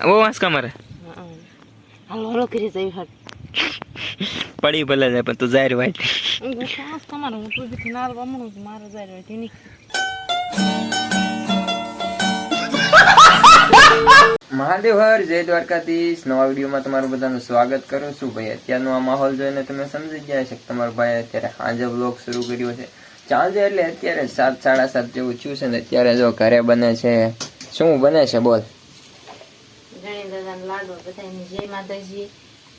બહુ વાંસકા મારે. હાલો હાલો કરી જઈ હટ પડી ભલે જાય પણ તું જાહેર વાઈટ વાંસ કા મારે હું તું બી નાર વામણું છું મારો જાય રહ્યો તેની મહાદેવ હર જય દ્વારકાધીશ. નવા વિડીયોમાં તમારું બધાનું સ્વાગત કરું છું. ભાઈ અત્યારનો આ માહોલ જોઈને તમે સમજી ગયા છે કે તમારો ભાઈ અત્યારે સાંજે બ્લોગ શરૂ કર્યો છે. ચાલજે એટલે અત્યારે સાત સાડા સાત જેવું થયું છે ને અત્યારે જો ઘરે બને છે. શું બને છે બોલ? ગણેશ દાદાને લાડવો બધાને જય માતાજી.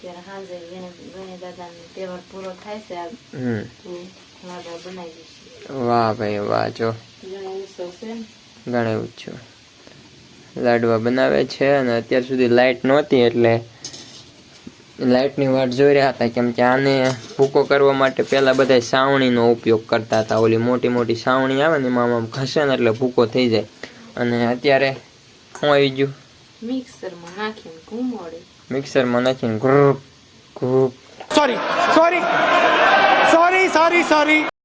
ત્યારે હાજર ગણેશ દાદાનો તહેવાર પૂરો થાય છે. આ હમ. તો લાડવા બનાવી દઈશું. વાહ ભાઈ વાહ જો. ગણેશ ઉત્સવ છે લાડવા બનાવે છે અને અત્યાર સુધી લાઇટ નહોતી એટલે લાઇટની વાટ જોઈ રહ્યા હતા કેમ કે આને ભૂકો કરવા માટે પહેલા બધા સાવણીનો ઉપયોગ કરતા હતા. ઓલી મોટી મોટી સાવણી આવે ને એમાં આમ ઘસે ને એટલે ભૂકો થઈ જાય. અને અત્યારે શું આવી ગયું. મિક્સરમાં નાખીને ઘૂમોડે મિક્સરમાં નાખીને group group sorry sorry sorry sorry sorry.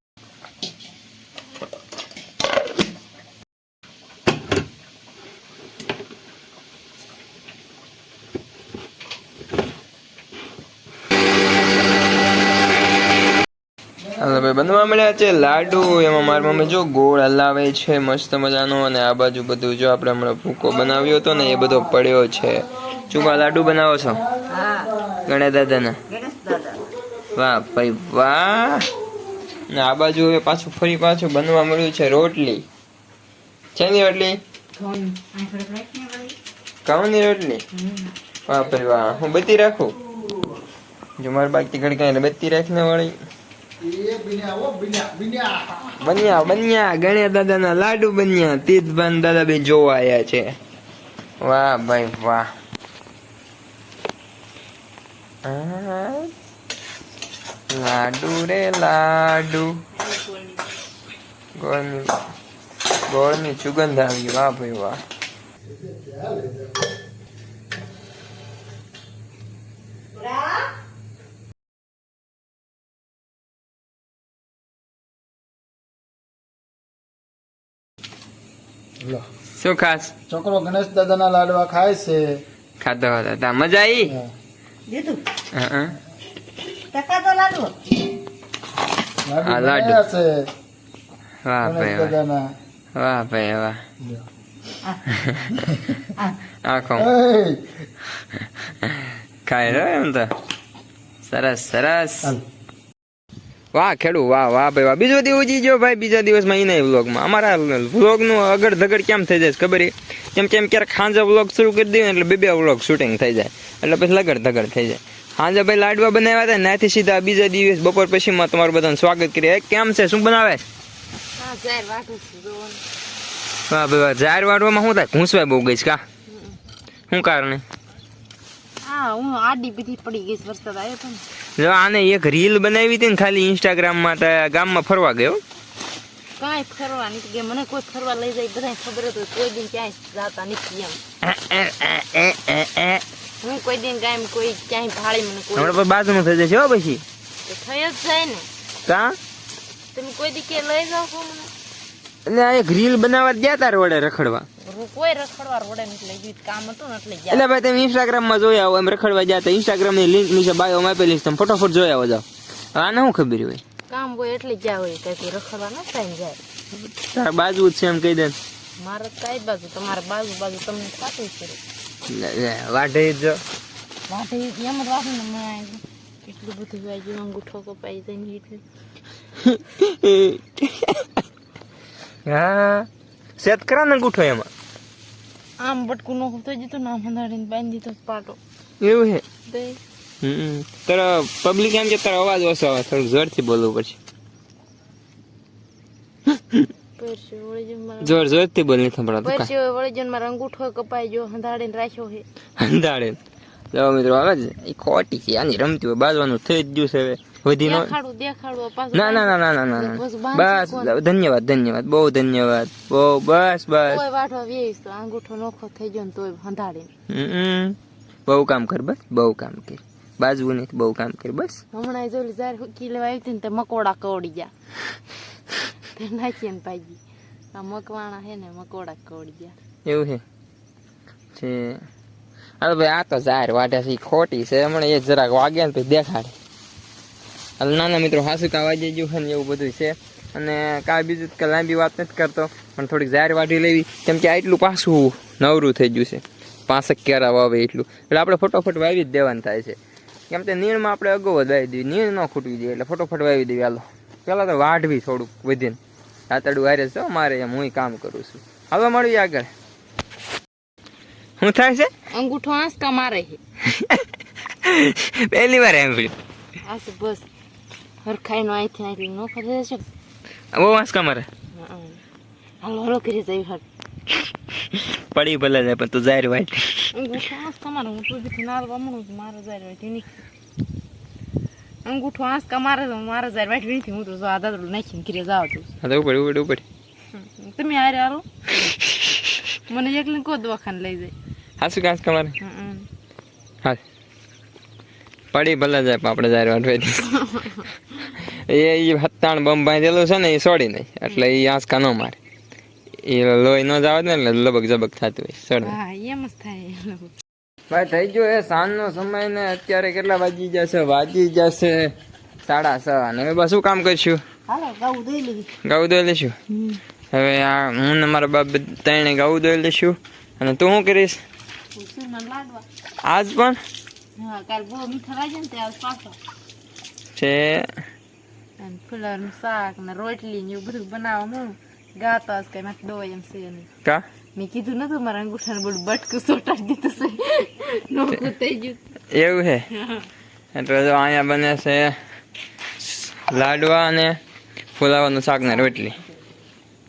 હાલો બનવા મળ્યા છે લાડુ એમાં મારી મમ્મી જો ગોળ હલાવે છે મસ્ત મજાનો અને આ બાજુ બધું જો આપણે હમણાં ભૂકો બનાવ્યો હતો ને એ બધો પડ્યો છે. ચૂકા લાડુ બનાવો છો? ગણેશ દાદાના? વાહ ભાઈ વાહ. ને આ બાજુ હવે પાછું ફરી પાછું બનવા મળ્યું છે રોટલી. છે ની રોટલી ઘઉંની રોટલી? વાહ ભાઈ વાહ. હું બત્તી રાખું? જો મારી બાકી ઘડી એટલે બત્તી રાખીને વળી. બન્યા બન્યા ગણ્યા દાદા ના લાડુ બન્યા. તીર્થભાન દાદા બે જોવા આયા છે. વાહ ભાઈ, વાહ. લાડુ રે લાડુ. ગોળની ગોળની સુગંધ આવી. વાહ ભાઈ, વાહ. શું ખાસ? છોકરો ગણેશ દાદાના લાડવા ખાય છે. ખાધો હતા મજા આવી દીધું? હં ટકા તો લાડવો. આ લાડુ. લાડુ. છે. વાહ ભાઈ વાહ. વાહ ભાઈ વાહ. આખો. ખાય રહ્યો એમ તો? સરસ સરસ. વાહ ખેડૂ વાહ વાહ ભાઈ વાહ. બીજો દિવસ ગયો ભાઈ બીજા દિવસમાં નહીં વ્લોગમાં અમારા વ્લોગનું અગડ ધગડ કેમ થઈ જાય છે ખબર? કેમ કેમ ક્યારેક ખાંજા વ્લોગ શરૂ કરી દઈએ એટલે બે બે વ્લોગ શૂટિંગ થઈ જાય. એટલે પછી લગડ ધગડ થઈ જાય. હાંજા ભાઈ લાડવા બનાવ્યા હતા નાથી સીધા બીજા દિવસ બપોર પછીમાં તમારું બધાનું સ્વાગત કરીએ. કેમ છે? શું બનાવે? વાહ ભાઈ વાહ. જાહેર વાડવામાં શું થાય? ઘૂંસવાય બહુ ગઈ કા? શું કારણે? હા હું આડી બધી પડી ગઈ વરસાદ આવ્યો જો આને એક રીલ બનાવી હતી ને ખાલી ઇન્સ્ટાગ્રામમાં તો ગામમાં ફરવા ગયો. કાંઈ ફરવા નથી ગયા. મને કોઈ ફરવા લઈ જાય બધાય ખબર હતું કોઈ દિન ક્યાંય જાતા નથી એમ. હું કોઈ દિન કાંઈ કોઈ ક્યાંય ભાળી મને કોઈ હમણાં બાજુમાં થઈ જશે હો પછી. થઈ જ જાય ને. કા? તમે કોઈ દી કે લઈ જાઓ છો મને. એટલે આ એક રીલ બનાવવા ગયા તાર વડે રખડવા. કોઈ રખડવા રોડે લઈ ગયું કામ હતું ને એટલે ગયા. એટલે ભાઈ તમે ઇન્સ્ટાગ્રામમાં જોયા આવો એમ રખડવા ગયા તા. ઇન્સ્ટાગ્રામની લિંક નીચે બાયોમાં આપેલી છે તમે ફટોફટ જોયા આવો જાઓ. આને શું ખબર હોય? કામ હોય એટલે ગયા હોય કઈ રખડવા ન થાય ને જાય. તારા બાજુ જ છે એમ કહી દે મારે કઈ બાજુ તમારે બાજુ બાજુ તમને સાચું છે વાઢે જ વાટે એમ જ વાટે ને એટલું બધું વાગ્યું અંગૂઠો કપાઈ જાય એટલે હા. સેત કરા ને ગુઠો એમાં? આમ બટકું નો થઈ જીતો ને આમ હંધાડીને બાંધી દીધો પાટો. એવું દે હમ. તારો પબ્લિક એમ કે તારો અવાજ ઓછો આવે થોડું જોરથી બોલવું પડશે. જોર જોરથી બોલ નહીં સંભળાતું વળી જન મારો અંગૂઠો કપાઈ ગયો હંધાડીને રાખ્યો હે અંધાડે જો મિત્રો આવે એ ખોટી છે આની રમતી હોય બાજવાનું થઈ જ ગયું છે હવે. વધી નો દેખાડું દેખાડું પાછું ના ના ના ના ના ના. બસ ના. બાંધી બસ ધન્યવાદ ધન્યવાદ બહુ ધન્યવાદ. બહુ બસ બસ. અંગૂઠો નોખો થઈ ગયો ને તોય બહુ કામ કર બસ બહુ કામ કર. બાજવું નહીં બહુ કામ કર બસ. હમણાં હુકી લેવા આવી હતી ને તે મકોડા કવડી ગયા. તે નાખીએ ને ભાજી આ મકવાણા હે ને મકોડા કવડી ગયા. એવું હે છે. અરે ભાઈ, આ તો જાહેર વાટે છે ખોટી છે. હમણાં એ જરાક વાગે ને પછી દેખાડે. હાલ નાના મિત્રો, હાસુકા વાગી ગયું છે ને એવું બધું છે. અને કાંઈ બીજું કે લાંબી વાત નથી કરતો. પણ થોડીક જાહેર વાઢી લેવી. કેમ કે આટલું પાછું નવરું થઈ ગયું છે. પાંસઠ કેરા વાવે એટલું. એટલે આપણે ફટોફટ વાવી જ દેવાનું થાય છે. કેમ કે નીણમાં આપણે અગાઉ વધાવી દેવી. નીણ ન ખૂટવી જોઈએ, એટલે ફટોફટ વાવી દેવી. હાલો. પહેલાં તો વાઢવી થોડુંક વધીને. રાતડું હારે છે મારે એમ હું કામ કરું છું. હવે મળીએ આગળ. શું થાય છે? અંગૂઠો આંસકા મારે છે. પહેલી વાર એમ આ તો બસ. હરખાઈ નો અહીંથી અહીંથી નો ખરે છે બહુ વાંસ મારે? હાલો હાલો કરી જઈ હટ પડી ભલે જાય પણ તું જાહેર વાટ અંગૂઠો આંસકા મારે? હું તું બીથી નાલ વામણું મારે જાય વાટી નહીં અંગૂઠો આંસકા મારે? તો મારે જાય વાટ નથી હું તો જો આદા નાખીને ઘરે જાવ તું હા તો ઉપર ઉપર ઉપર તમે આરે હાલો. મને એકલી કો દવાખાને લઈ જાય. હાસુ કાંસ કમરે હા પડી ભલે જાય આપણે જાય વાટ એ એ હત્તાણ બમ બાંધેલું છે ને એ છોડી નહીં એટલે એ આંસકા ન મારે. એ લોહી ન જાવે ને એટલે લબક જબક થતું હોય સડ હા એમ જ થાય ભાઈ થઈ ગયો એ સાંજનો સમય ને અત્યારે કેટલા વાગી જશે વાગી જશે સાડા છ અને હવે બસ શું કામ કરશું? હાલો ગાવું દઈ લઈશું ગાઉ દોઈ લેશું હવે આ હું ને મારા બાપ ત્રણે ગાવું દોઈ લઈશું. અને તું શું કરીશ? લાડવા આજ પણ? છે. અને શાક ને રોટલી ને એવું બધું બનાવવા ગાતા જ કઈ માથે દોવાય એમ છે નહીં. કા? મેં કીધું નતું મારા અંગૂઠાને બધું બટકું સોટાડી દીધું છે. નોકું થઈ ગયું. એવું છે? એટલે જો અહીંયા બને છે લાડવા અને ફુલાવાનું શાક ને રોટલી.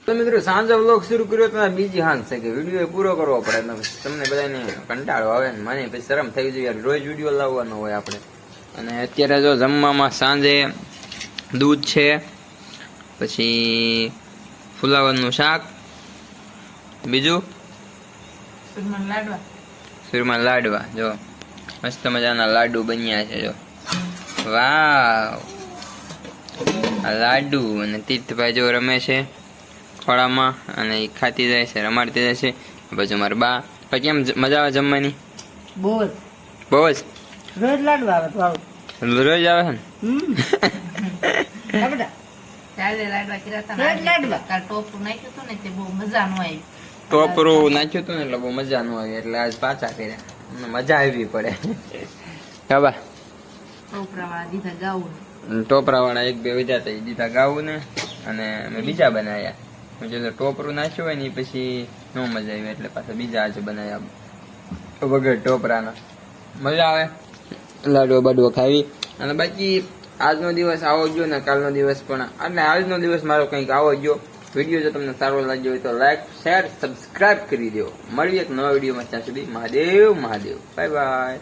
તો મિત્રો સાંજે વ્લોગ શરૂ કર્યો તો બીજી હાંસ છે કે વીડિયો પૂરો કરવો પડે. તમને બધાને કંટાળો આવે ને મને પછી શરમ થઈ જોઈએ રોજ વીડિયો લાવવાનો હોય આપણે. અને અત્યારે જો જમવામાં સાંજે દૂધ છે પછી ફુલાવરનું શાક બીજું? સુરમા લાડવા જો. મસ્ત મજાના લાડુ બન્યા છે જો. વાવ. આ લાડુ અને તીર્થભાઈ જો રમે છે. ખોળામાં અને એ ખાતી જાય છે રમાડતી જાય છે. પછી મારા બા. પછી કેમ મજા આવે જમવાની? બહુ બહુ જ? રોજ લાડવા આવે રોજ આવે છે ને? ટોપરું નાખ્યું હતું ને એટલે બહુ મજા નું આવી. એટલે આજ પાછા કર્યા. મજા આવી પડે. બા. ટોપરા વાળા એક બે એ દીધા ગાવું ને અને બીજા બનાવ્યા. હું ટોપરું નાખ્યું હોય ને પછી ન મજા આવી એટલે પાછા બીજા આજે બનાવ્યા વગર ટોપરાના મજા આવે. લાડવો બાડવો ખાવી. અને બાકી આજનો દિવસ આવો ગયો ને કાલનો દિવસ પણ. એટલે આજનો દિવસ મારો કંઈક આવો ગયો. વીડિયો જો તમને સારો લાગ્યો હોય તો લાઈક શેર સબસ્ક્રાઇબ કરી દો મળીએ એક નવા વિડીયોમાં ત્યાં સુધી. મહાદેવ મહાદેવ. Bye bye